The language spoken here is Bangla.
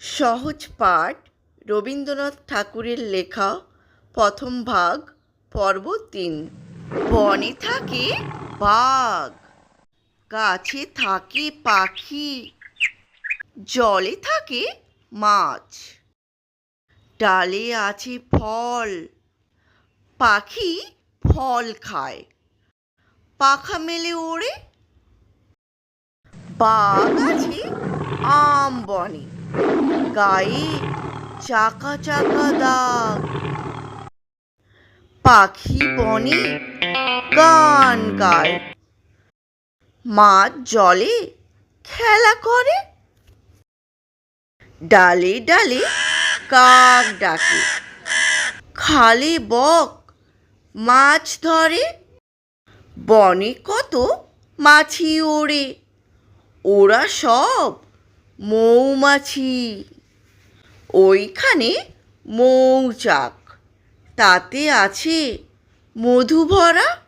সহজ পাঠ রবীন্দ্রনাথ ঠাকুরের লেখা প্রথম ভাগ, পর্ব তিন। বনে থাকে বাঘ, গাছে থাকে পাখি, জলে থাকে মাছ। ডালে আছে ফল, পাখি ফল খায়। পাখা মেলে ওড়ে, বাঘ আছে আম বনে। গায়ে চাকা চাকা দাগ। পাখি বনে গান গায়। মাছ জলে খেলা করে। ডালে ডালে কাক ডাকে। খালে বক মাছ ধরে। বনে কত মাছি ওড়ে। ওরা সব মৌমাছি। ওইখানে মৌচাক। তাতে আছে মধু ভরা